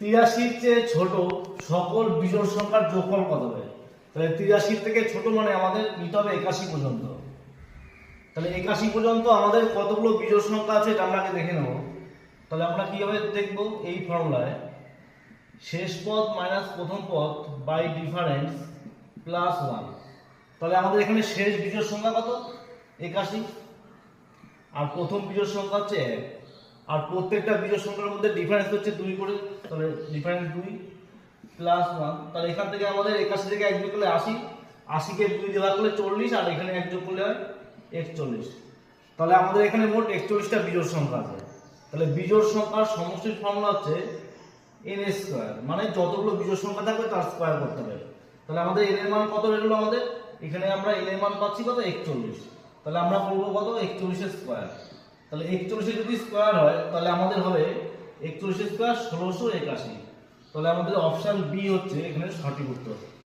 তিরাশির চেয়ে ছোট সকল বিজোড় সংখ্যার যোগফল কত হবে? তাহলে তিরাশির থেকে ছোট মানে আমাদের নিতে হবে একাশি পর্যন্ত। তাহলে একাশি পর্যন্ত আমাদের কতগুলো বিজোড় সংখ্যা আছে এটা আমরা দেখে নেব। তাহলে আমরা কীভাবে দেখব এই ফর্মুলায়? শেষ পদ মাইনাস প্রথম পদ বাই ডিফারেন্স প্লাস ওয়ান। তাহলে আমাদের এখানে শেষ বিজোড় সংখ্যা কত? একাশি। আর প্রথম বিজোড় সংখ্যা হচ্ছে এক। আর প্রত্যেকটা বিজোড় সংখ্যার মধ্যে ডিফারেন্স হচ্ছে দুই করে, তাহলে ডিফারেন্স দুই প্লাস ওয়ান তাহলে এখান থেকে আমাদের একাশি থেকে এক যোগ করলে আশি, আশিকে দুই ভাগ করলে চল্লিশ, আর এখানে এক যোগ করলে হয় একচল্লিশ। তাহলে আমাদের এখানে মোট একচল্লিশটা বিজোড় সংখ্যা আছে। তাহলে বিজোড় সংখ্যার সমষ্টির ফর্মুলা হচ্ছে এন স্কোয়ার মানে যতগুলো বিজোড় সংখ্যা থাকবে তার স্কোয়ার করতে হবে। তাহলে আমাদের এন এর মান কত বেরোলো আমাদের? এখানে আমরা এন এর মান পাচ্ছি কত? একচল্লিশ। তাহলে আমরা করব কত? একচল্লিশের স্কোয়ার তাহলে একচল্লিশে যদি স্কোয়ার হয়, তাহলে আমাদের হবে একচল্লিশে স্কোয়ার ষোলোশো একাশি। তাহলে আমাদের অপশান বি হচ্ছে এখানে সঠিক উত্তর।